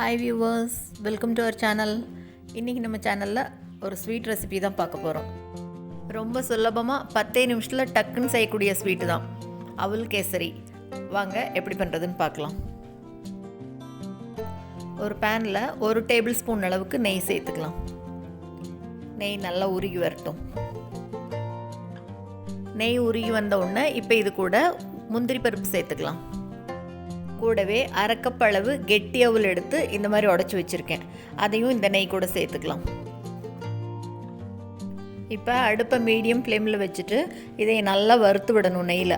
Hi viewers welcome to our channel இன்றைக்கி நம்ம சேனலில் ஒரு ஸ்வீட் ரெசிபி தான் பார்க்க போகிறோம் ரொம்ப சுலபமாக பத்தே நிமிஷத்தில் டக்குன்னு செய்யக்கூடிய ஸ்வீட்டு தான். அவல் கேசரி. வாங்க எப்படி பண்ணுறதுன்னு பார்க்கலாம். ஒரு பேனில் ஒரு டேபிள் ஸ்பூன் அளவுக்கு நெய் சேர்த்துக்கலாம். நெய் நல்லா உருகி வரட்டும். நெய் உருகி வந்த உடனே இப்போ இது கூட முந்திரி பருப்பு சேர்த்துக்கலாம். கூடவே அரைக்கப்பளவு கப் கெட்டி எடுத்து இந்த மாதிரி உடச்சி வச்சுருக்கேன். அதையும் இந்த நெய் கூட சேர்த்துக்கலாம். இப்போ அடுப்பை மீடியம் ஃப்ளேமில் வச்சுட்டு இதை நல்லா வறுத்து விடணும் நெய்யில்.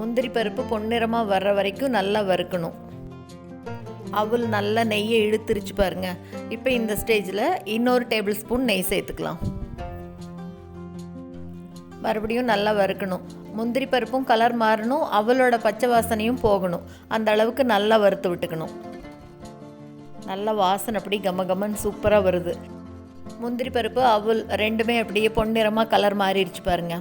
முந்திரி பருப்பு பொன்னிறமாக வர்ற வரைக்கும் நல்லா வறுக்கணும். அவள் நல்லா நெய்யை இழுத்துருச்சு பாருங்க. இப்போ இந்த ஸ்டேஜில் இன்னொரு டேபிள் ஸ்பூன் நெய் சேர்த்துக்கலாம். மறுபடியும் நல்லா வறுக்கணும். முந்திரி பருப்பும் கலர் மாறணும். அவளோட பச்சை வாசனையும் போகணும். அந்த அளவுக்கு நல்லா வறுத்து விட்டுக்கணும். நல்ல வாசனை அப்படி கம கமன்னு சூப்பராக வருது. முந்திரி பருப்பு அவல் ரெண்டுமே அப்படியே பொன்னிறமாக கலர் மாறிடுச்சு பாருங்க.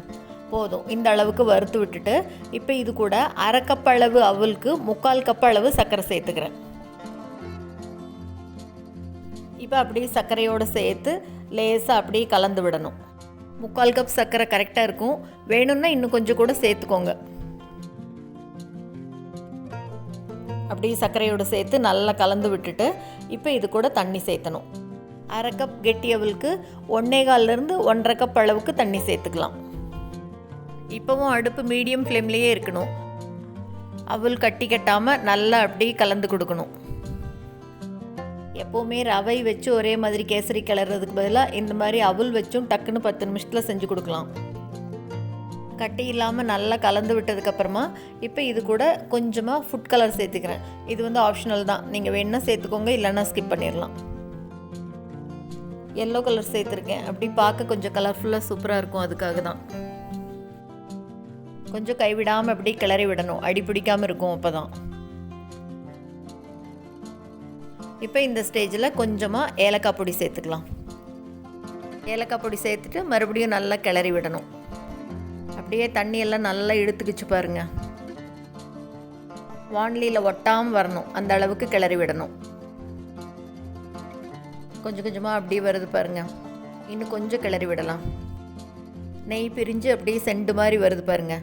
போதும். இந்த அளவுக்கு வறுத்து விட்டுட்டு இப்போ இது கூட அரை கப் அளவு அவலுக்கு முக்கால் கப் அளவு சர்க்கரை சேர்த்துக்கிறேன். இப்போ அப்படியே சர்க்கரையோடு சேர்த்து லேசாக அப்படியே கலந்து விடணும். முக்கால் கப் சர்க்கரை கரெக்டாக இருக்கும். வேணும்னா இன்னும் கொஞ்சம் கூட சேர்த்துக்கோங்க. அப்படியே சர்க்கரையோடு சேர்த்து நல்லா கலந்து விட்டுட்டு இப்போ இது கூட தண்ணி சேர்த்தணும். அரை கப் கெட்டி அவலுக்கு ஒன்றே கால்லேருந்து ஒன்றரை கப் அளவுக்கு தண்ணி சேர்த்துக்கலாம். இப்போவும் அடுப்பு மீடியம் ஃப்ளேம்லேயே இருக்கணும். அவள் கட்டி கட்டாமல் நல்லா அப்படியே கலந்து கொடுக்கணும். எப்போவுமே ரவை வச்சு ஒரே மாதிரி கேசரி கிளறதுக்கு பதிலாக இந்த மாதிரி அவுல் வச்சும் டக்குன்னு பத்து நிமிஷத்தில் செஞ்சு கொடுக்கலாம். கட்டி இல்லாமல் நல்லா கலந்து விட்டதுக்கப்புறமா இப்போ இது கூட கொஞ்சமாக ஃபுட் கலர் சேர்த்துக்கிறேன். இது வந்து ஆப்ஷனல் தான். நீங்கள் வேணால் சேர்த்துக்கோங்க இல்லைன்னா ஸ்கிப் பண்ணிடலாம். எல்லோ கலர் சேர்த்துருக்கேன். அப்படி பார்க்க கொஞ்சம் கலர்ஃபுல்லாக சூப்பராக இருக்கும் அதுக்காக தான். கொஞ்சம் கைவிடாமல் அப்படி கிளறி விடணும். அடி பிடிக்காமல் இருக்கும் அப்போ தான் இப்போ இந்த ஸ்டேஜில் கொஞ்சமாக ஏலக்காய் பொடி சேர்த்துக்கலாம். ஏலக்காய் பொடி சேர்த்துட்டு மறுபடியும் நல்லா கிளறி விடணும். அப்படியே தண்ணியெல்லாம் நல்லா இழுத்துக்கிச்சு பாருங்க. வான்லியில் ஒட்டாமல் வரணும். அந்த அளவுக்கு கிளறி விடணும். கொஞ்சம் கொஞ்சமாக அப்படியே வருது பாருங்க. இன்னும் கொஞ்சம் கிளறி விடலாம். நெய் பிரிஞ்சு அப்படியே செண்டு மாதிரி வருது பாருங்க.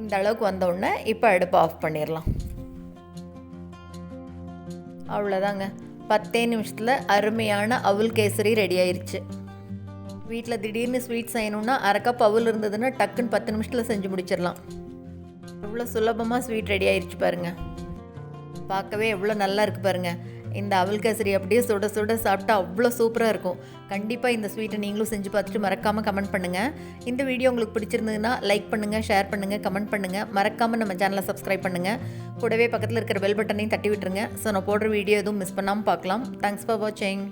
இந்த அளவுக்கு வந்தோடனே இப்போ அடுப்பை ஆஃப் பண்ணிடலாம். அவ்வளோதாங்க பத்தே நிமிஷத்தில் அருமையான அவுல் கேசரி ரெடி ஆயிடுச்சு வீட்டில் திடீர்னு ஸ்வீட் செய்யணுன்னா அரைக்கப் அவுல் இருந்ததுன்னா டக்குன்னு பத்து நிமிஷத்தில் செஞ்சு முடிச்சிடலாம். எவ்வளோ சுலபமாக ஸ்வீட் ரெடி ஆயிடுச்சு பாருங்க. பார்க்கவே எவ்வளோ நல்லா இருக்குது பாருங்கள் இந்த அவல் கேசரி அப்படியே சுட சுட சாப்பிட்டா அவ்வளோ சூப்பராக இருக்கும். கண்டிப்பாக இந்த ஸ்வீட்டை நீங்களும் செஞ்சு பார்த்துட்டு மறக்காமல் கமெண்ட் பண்ணுங்கள் இந்த வீடியோ உங்களுக்கு பிடிச்சிருந்ததுன்னா லைக் பண்ணுங்கள் ஷேர் பண்ணுங்கள் கமெண்ட் பண்ணுங்கள் மறக்காமல் நம்ம சேனலை சப்ஸ்கிரைப் பண்ணுங்கள் கூடவே பக்கத்தில் இருக்கிற பெல் பட்டனையும் தட்டி விட்டுருங்க. ஸோ நான் போடுற வீடியோ எதுவும் மிஸ் பண்ணாமல் பார்க்கலாம். தேங்க்ஸ் ஃபார் வாட்சிங்